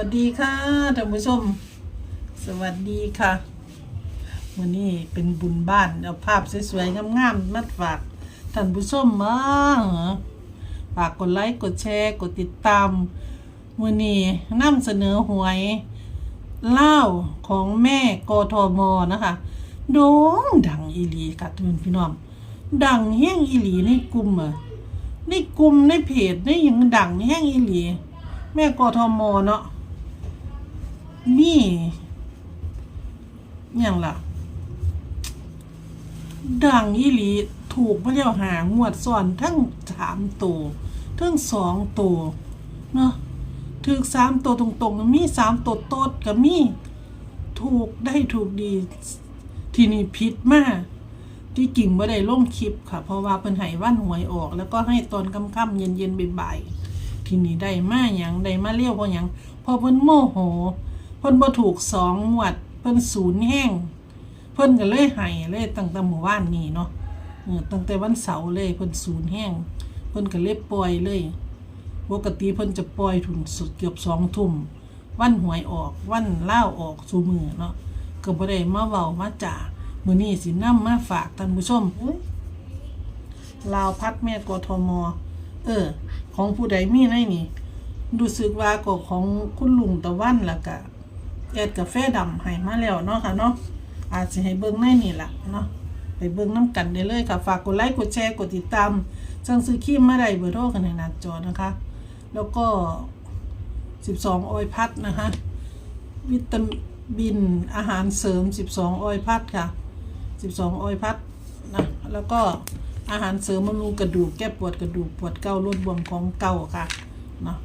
วัสดีค่ะท่านผู้ชม สวัสดีค่ะวันนี้เป็นบุญบ้านเอาภาพสวยๆงามๆมาฝากท่านผู้ชมมาฝากกดไลค์กดแชร์กดติดตามวันนี้นำเสนอหวยเล่าของแม่กทมนะคะโด่งดังอีหลีค่ะทุกพี่น้องดังแห้งอีหลีในกลุ่มอะในกลุ่มในเพจในยังดังแห้งอีหลี แม่กทมเนาะ นี่อย่างล่ะ ดังอีหลีถูกมาแล้วหางวดซ้อนทั้งสามตัวทั้งสองตัวเนาะถึกสามตัวตรงๆ มีสามตัวโตดก็มี ถูกได้ถูกดี ทีนี้ผิดมากที่กิ่งไม่ได้ลงคลิปค่ะ เพราะว่าเป็นให้ว่านหวยออก แล้วก็ให้ตอนค่ำๆเย็นๆบ่ายๆทีนี้ได้มาหยังได้มาเลี้ยวเพราะหยังพอเพิ่นโมโห พิ่นบ่ถูกสองงวดเพิ่นศูนย์แห้งเพิ่นก็เลยให้เลยตั้งแต่หมู่บ้านนี้เนาะเออตั้งแต่วันเสาร์เลยเพิ่นศูนย์แห้งเพิ่นก็เลยปล่อยเลยปกติเพิ่นจะปล่อยถุนสุดเกือบสองทุ่มวันหวยออกวันเล่าออกสู่มือเนาะก็บ่ได้มาเว้ามาจ่ามื้อนี้สินำมาฝากท่านผู้ชมอุ๊ยลาวพัดแม่กทมเออ ของผู้ใดมีในนี่รู้สึกว่าก็ของคุณลุงตะวันล่ะกะ แอดกาแฟดำให้มาแล้วเนาะค่ะเนาะอาจจะให้เบิ่งในนี่แหละเนาะไปเบิ่งน้ำกันได้เลยค่ะ ฝากกดไลค์กดแชร์กดติดตามสั่งซื้อครีมมาได้เบอร์โทรกันในหน้าจอนะคะ แล้วก็ 12 ออยพัดนะคะ วิตามินอาหารเสริม 12 ออยพัดค่ะ 12 ออยพัดนะแล้วก็อาหารเสริมบำรุงกระดูกแก้ปวดกระดูกปวดเกาลดบวมของเก่าค่ะเนาะ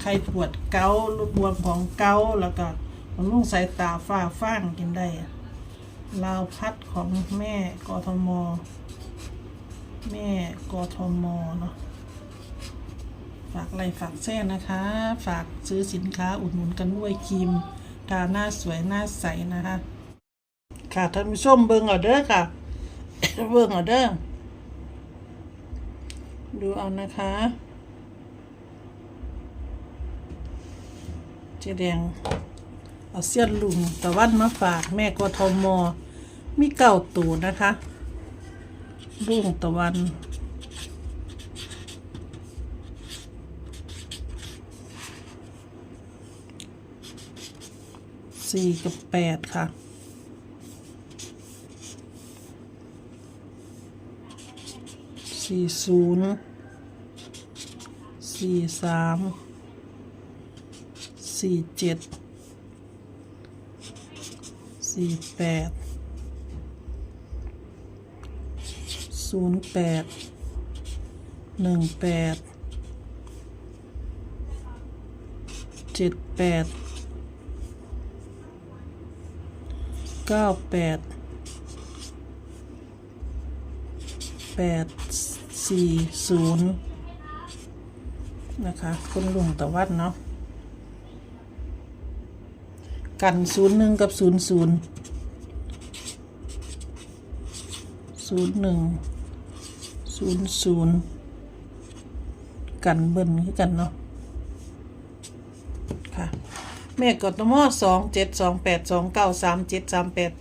ใครปวดเกาลดบวมของเกาแล้วก็บำรุงสายตาฝ้าฟ้างกินได้ลาวพัดของแม่กทม แม่กทมเนาะฝากไรฝากแซ่นะคะ ฝากซื้อสินค้าอุดหนุนกันด้วยครีมทาหน้าสวยหน้าใสนะคะ ค่ะท่านผู้ชมเบิ่งเอาเด้อค่ะ เบิ่งเอาเด้อดูเอานะคะ เจแดงเอาเสี้ยนลุงตะวันมาฝากแม่กทมมีเก่าตูนะคะลุงตะวันสี่กับแปดค่ะสี่ศูนย์สี่สาม สี่เจ็ดสี่แปดศูนย์แปดหนึ่งแปดเจ็ดแปดเก้าแปดแปดสี่ศูนย์นะคะคุณลุงตะวันเนาะ กันศูนย์หนึ่งกับศูนย์ศูนย์ศูนย์หนึ่งศูนย์ศูนย์กันเบิ้ลคือกันเนาะค่ะแม่กดตมอสองเจ็ดสองแปดสองเก้าสามเจ็ดสามแปด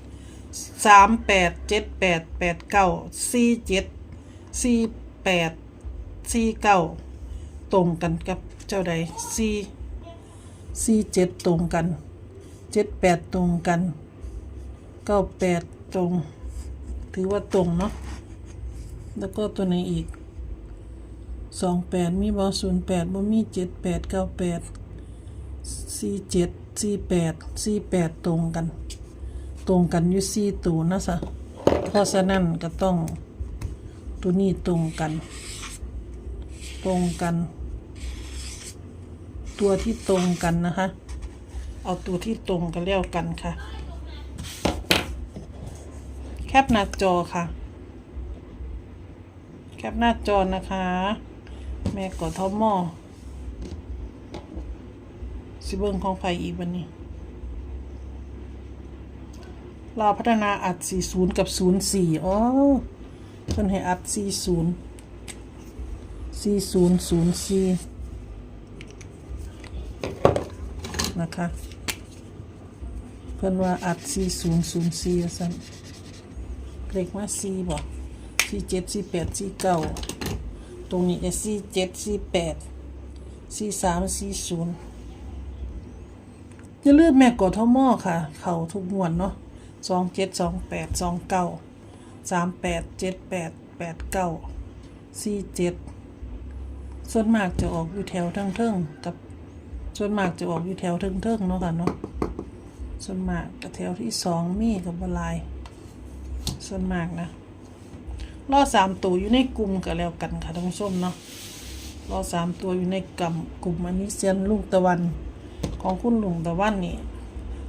สามแปดเจ็ดแปดแปดเก้าสี่เจ็ดสี่แปดสี่เก้าตรงกันกับเจ้าใดสี่สี่เจ็ดตรงกัน จ็ดแปดตรงกันเก้าแปดตรง ถือว่าตรงเนาะแล้วก็ตัวไหนอีกสองแปดมีบอศูนย์แปดบ่มีเจ็ดแปดเก้าแปดสี่เจ็ดสี่แปดสี่แปดตรงกัน ตรงกันอยู่สี่ตัวนะสะเพราะฉะนั้นก็ต้องตัวนี้ตรงกัน ตรงกัน ตัวที่ตรงกันนะคะ เอาตัวที่ตรงกันแล้วกันค่ะ แคปหน้าจอค่ะ แคปหน้าจอนะคะ แม่กดทอมอสิเบิงของไฟอีกวันนี้ลาวพัฒนาอัด 40 กับ 04อ๋อเพิ่นให้อัด 40 40 04 นะคะ เพิ่อนว่าอัดสี่ศูนย์ศูนย์สี่สั่นเลขมาสี่บ่สี่เจ็ดสี่แปดสี่เก้าตรงนี้จะสี่เจ็ดสี่แปดสี่สามสี่ศูนย์อย่าลืมแม่กดทมอค่ะ เข่าทุกมวนเนาะสองเจ็ดสองแปดสองเก้าสามแปดเจ็ดแปดแปดเก้าสี่เจ็ดส่วนมากจะออกอยู่แถวทั้งเทิงๆกับส่วนมากจะออกอยู่แถวเทิงๆเนาะค่ะเนาะ ส่วนมากกับแถวที่สองมีกับบลาย ส่วนมากนะรอสามตัวอยู่ในกลุ่มก็แล้วกันค่ะท่านผู้ชมเนาะรอสามตัวอยู่ในกลุ่มกลุ่มอันนี้เซียนลุงตะวันของคุณลุงตะวันนี่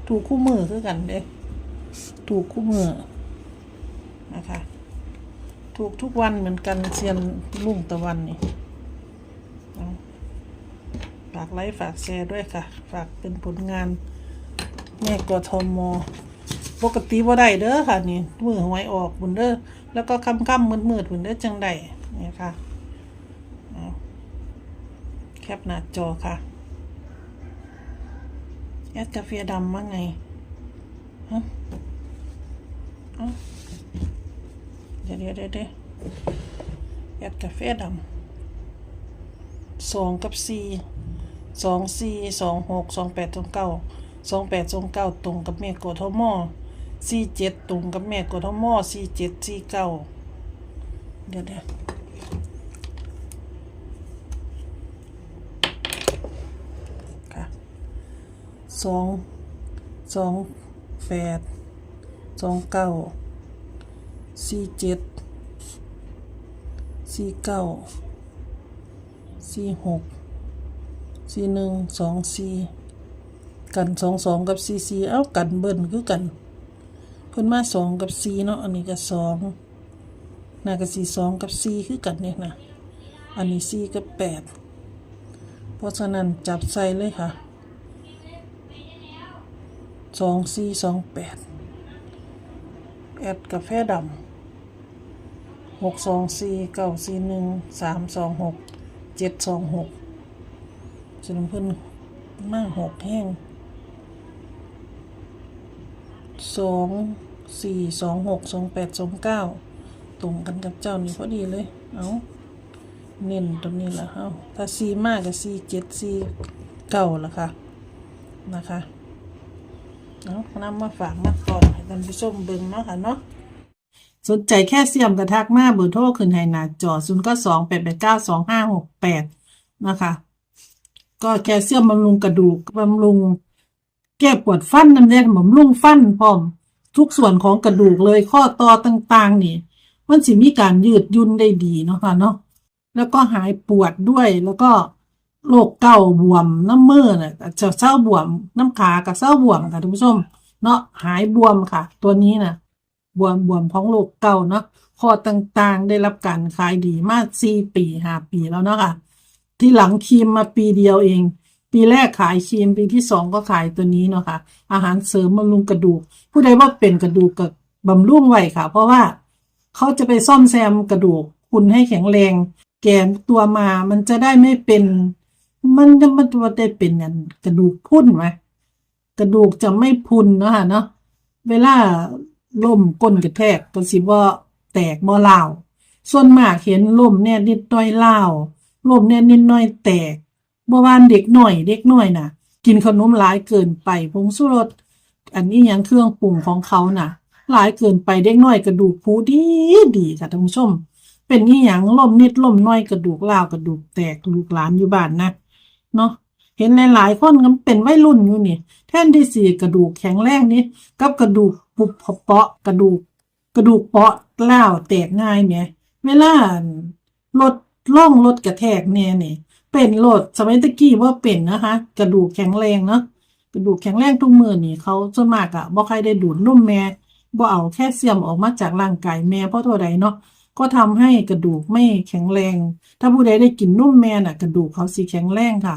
ถูกคู่มือคือกันเด้ถูกคู่มือนะคะ ถูกทุกวันเหมือนกันเซียนลุงตะวันนี่ฝากไลค์ฝากแชร์ด้วยค่ะ ฝากเป็นผลงาน แม่กทมปกติบ่าได้เด้อค่ะ นี่มือหวยออกบุนเด้อแล้วก็ค่ำๆมืดๆบุนเด้อจังได้เนี่ยค่ะแคปหน้าจอค่ะแอดกาแฟดำว่าไงฮะเอ้าเดี๋ยวเดี๋ยวเดี๋ยวเดี๋ยวแอดกาแฟดำสองกับสี่สองสี่สองหกสองแปดสองเก้า สองแปดสองเก้าตรงกับแม่กทมสี่เจ็ดตรงกับแม่กทมสี่เจ็ดสี่เก้าเดี๋ยวเดี๋ยวค่ะสองสองแปดสองเก้าสี่เจ็ดสี่เก้าสี่หกสี่หนึ่งสองสี่ กันสองสองกับสี่สี่เอ้ากันเบิ้ลคือกันเพิ่นมาสองกับสี่เนาะอันนี้ก็สองน่าก็สี่สองกับสี่คือกันเนี่ยนะอันนี้สี่กับแปดเพราะฉะนั้นจับใส่เลยค่ะสองสี่สองแปดแอดกาแฟดำหกสองสี่เก้าสี่หนึ่งสามสองหกเจ็ดสองหกจะนำเพิ่นมากหกแห้ง สองสี่สองหกสองแปดสองเก้าตรงกันกับเจ้านี่พอดีเลย เอาเน้นตรงนี้ละเอาถ้าสี่มากก็สี่เจ็ดสี่เก้าละค่ะ นะคะเนาะนำมาฝากมาตอนให้ท่านผู้ชมเบิ่งเนาะค่ะเนาะสนใจแค่เสียมกระทักมาเบอร์โทรขึ้นให้หน้าจอ0 9 2 8 8 9 2 5 6 8นะคะ ก็แคลเซียมบำรุงกระดูกบำรุง แก้ปวดฟันนั่นเองบำรุงฟันพร้อม ทุกส่วนของกระดูกเลยข้อต่อต่างๆ นี่ มันสิมีการยืดยุ่นได้ดีเนาะค่ะเนาะแล้วก็หายปวดด้วยแล้วก็โรคเก้าบวมน้ำมือเน่ะจะเศร้าบวมน้ำขากับเศร้าบวมค่ะท่านผู้ชม เนาะหายบวมค่ะ ตัวนี้น่ะบวมบวมของโรคเก่าเนาะข้อต่างๆได้รับการขายดีมากสี่ปีห้าปีแล้วเนาะค่ะ ที่หลังครีมมาปีเดียวเอง ปีแรกขายครีมปีที่สองก็ขายตัวนี้เนาะค่ะ อาหารเสริมบำรุงกระดูก ผู้ใดว่าเป็นกระดูกกับบำรุงไว้ค่ะ เพราะว่าเขาจะไปซ่อมแซมกระดูกคุณให้แข็งแรง แกนตัวมามันจะได้ไม่เป็น มันจะมันจะได้เป็นอันกระดูกพุ่นไหมกระดูกจะไม่พุนเนาะค่ะเนาะเวลาล่มก้นกระแทกก็สิบ่าแตกบ่ลาวส่วนมากเห็นล่มเนี่ยนิดน่อยเล่าล่มเนี่ยนิดน่อยแตก บ่วานเด็กหน่อย เด็กหน่อยน่ะ กินขนมหลายเกินไปผงชูรสอันนี้ยังเครื่องปรุงของเขาน่ะ หลายเกินไปเด็กหน้อยกระดูกผูดีดีค่ะท่านผู้ชม เป็นนี่ยังล่มนิดล่มน้อยกระดูกลาวกระดูกแตกลูกหลานอยู่บ้านนะเนาะเห็นหลายๆคนก็เป็นวัยรุ่นอยู่นี่แท่นที่สี่กระดูกแข็งแรงนี่กับกระดูกปุบเปาะกระดูก กระดูกเปาะล้าวแตกง่ายเนี่ยเวลารถล่องรถกระแทกเนี่ยนี่ เป็นรถสมัยตะกี้ว่าเป็นนะคะ กระดูกแข็งแรงเนาะกระดูกแข็งแรงทุกมือนี่เขาส่วนมากอะบ่ใครได้ดูดนุ่มแม่บ่เอาแค่เสียมออกมาจากร่างกายแม่เพราะตัวใดเนาะก็ทำให้กระดูกไม่แข็งแรง ถ้าผู้ใดได้กินนุ่มแม่น่ะ กระดูกเขาสีแข็งแรงค่ะ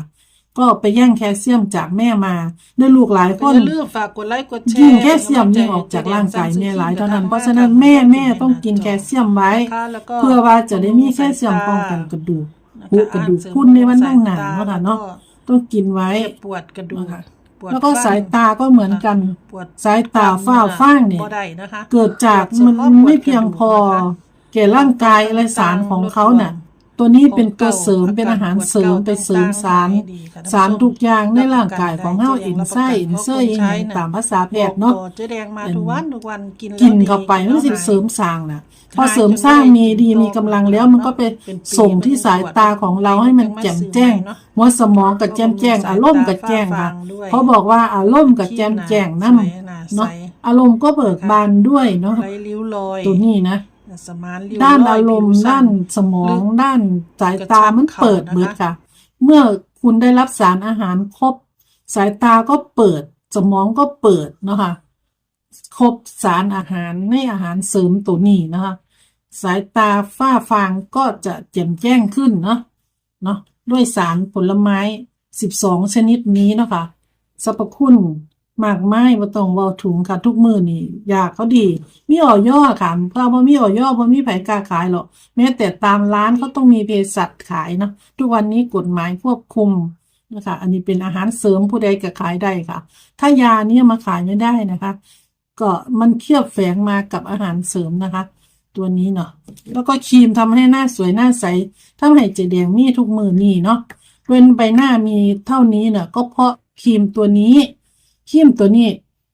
ก็ไปแย่งแคลเซียมจากแม่มาได้ลูกหลายคนอย่าลืมฝากกดไลค์กดแชร์ยิ่งแคลเซียมยิ่งออกจากร่างกายแม่หลายเท่านั้นเพราะฉะนั้นแม่แม่ต้องกินแคลเซียมไว้นะคะแล้วก็เพื่อว่าจะได้มีแคลเซียมป้องกันกระดูกนะคะ หูกระดูกพุ่นในวันนั่งหนาเนาะค่ะเนาะต้องกินไว้เจ็บปวดกระดูกนะคะปวดแล้วก็ฟันสายตาก็เหมือนกันปวดสายตาฝ้าฟ้างเนี่ยบ่ได้นะคะเกิดจากมันไม่เพียงพอแก่ร่างกายและสารของเขาน่ะ ตัวนี้เป็นตัวเสริมเป็นอาหารเสริมไปเสริมสารสารทุกอย่างในร่างกายของเฮาอินไส้อินเส้ยอินหยังตามภาษาแพทย์เนาะเจ๊แดงมาทุกวันทุกวันกินแล้วกินดีเข้าไปมันสิแล้วหายเสริมสร้างน่ะพอเสริมสร้างมีดีมีกำลังแล้วมันก็ไปส่งที่สายตาของเราให้มันแจ่มแจ้งหัวสมองกับแจ่มแจ้งอารมณ์กับแจ้งค่ะเขาบอกว่าอารมณ์กับแจ่มแจ้งนั่นเนาะอารมณ์ก็เบิกบานด้วยเนาะไรริ้วรอยตัวนี้นะ สมานริ้วด้านรยอารมณ์ผิวสั้ด้านสมองด้านสายตามันเปิดเบิดค่ะ เมื่อคุณได้รับสารอาหารครบ สายตาก็เปิด สมองก็เปิดเนาะค่ะครบสารอาหารในอาหารเสริมตัวนี้นะคะ สายตาฝ้าฟางก็จะแจ่มแจ้งขึ้นเนาะเนาะด้วยสารผลไม้สิบสองชนิดนี้เนาะค่ะสรรพคุณ มากไมายบ่ต้องเว้าถุงค่ะ ทุกมือนี่ยากเขาดี มีอ่อย่อค่ะเพราะว่มีอ่อย่อบ่มีไผกล้าขายหรอกแม้แต่ตามร้านเขาต้องมีเภสัชขายเนาะทุกวันนี้กฎหมายควบคุมนะคะอันนี้เป็นอาหารเสริมผู้ใดก็ขายได้ค่ะ ถ้ายาเนี่ยมาขายไม่ได้นะคะ ก็มันเคลือบแฝงมากับอาหารเสริมนะคะ ตัวนี้เนาะแล้วก็ครีมทำให้หน้าสวยหน้าใสทำให้เจแดงมีทุกมือนี่เนาะเว้นใบหน้ามีเท่านี้เนาะก็เพราะครีมตัวนี้ ครีมตัวนี้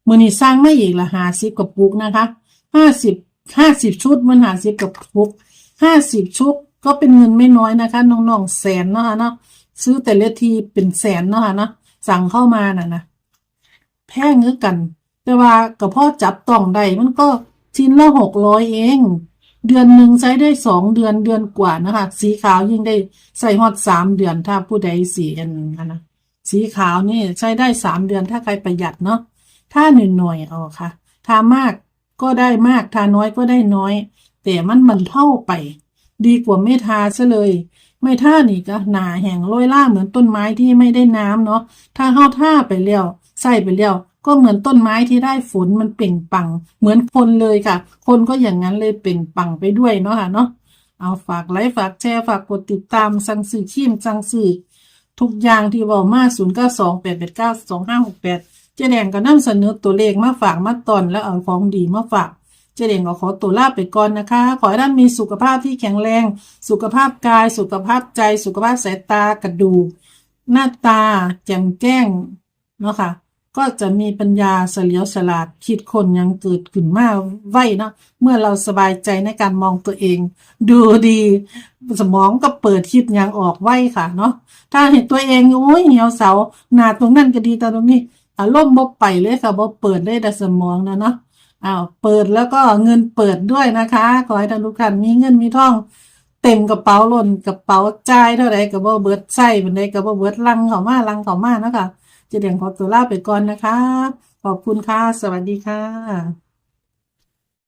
มือนี้สร้างไม่อีกละหาสิบกระปุกนะคะห้าสิบห้าสิบชุดมันหาสิบกระปุกห้าสิบชุดก็เป็นเงินไม่น้อยนะคะน้องๆแสนเนาะเนาะซื้อแต่ละทีเป็นแสนเนาะเนาะสั่งเข้ามาน่ะนะแพงคือกัน แต่ว่ากับพ่อจับต้องได้มันก็ชิ้นละหกร้อยเอง เดือนหนึ่งใช้ได้สองเดือนเดือนกว่านะคะ สีขาวยิ่งได้ใส่ฮอดสามเดือนถ้าผู้ใดสีอันนั้นนะ สีขาวนี่ใช้ได้สามเดือนถ้าใครประหยัดเนาะถ้าหนึ่งหน่วยเอาค่ะ ทามากก็ได้มาก ทาน้อยก็ได้น้อย แต่มันมันเท่าไป ดีกว่าไม่ทาซะเลย ไม่ท่านี่ก็หนาแห้งโรยล่าเหมือนต้นไม้ที่ไม่ได้น้ำเนาะถ้าเข้าท่าไปแล้วใส่ไปแล้วก็เหมือนต้นไม้ที่ได้ฝนมันเปล่งปัง เหมือนคนเลยค่ะ คนก็อย่างนั้นเลยเปล่งปังไปด้วยเนาะค่ะเนาะเอาฝากไลค์ฝากแชร์ฝากกดติดตามสั่งซื้อขีมสั่งซื้อ ทุกอย่างที่เก้ามา0 9 2 8 8 9 2 5 6 8เจ๊แดงก็นำเสนอตัวเลขมาฝากมาตอนแล้วเอาของดีมาฝากเจเด่งก็ขอตัวลาไปก่อนนะคะ ขอให้ท่านมีสุขภาพที่แข็งแรง สุขภาพกาย สุขภาพใจ สุขภาพสายตากระดูก หน้าตาแจ่มแจ้งเนาะค่ะ ก็จะมีปัญญาเฉลียวฉลาดคิดคนยังเกิดขึ้นมาไวเนาะเมื่อเราสบายใจในการมองตัวเอง ดูดี สมองก็เปิดคิดยังออกไวค่ะเนาะถ้าเห็นตัวเองโอ้ยเหี่ยวเสาหนาตรงนั้นก็ดีแต่ตรงนี้อารมณ์บ่ไปเลยค่ะบ่เปิดเลยแต่สมองนะเนาะอ้าวเปิดแล้วก็เงินเปิดด้วยนะคะขอให้ท่านทุกท่านมีเงินมีทองเต็มกระเป๋าล้นกระเป๋าจ่ายเท่าไรก็บ่เบิดใส่บันไดก็บ่เบิดลังเข้ามาลังเข้ามานะคะ จะเดียงขอตัวลาไปก่อนนะคะ ขอบคุณค่ะ สวัสดีค่ะ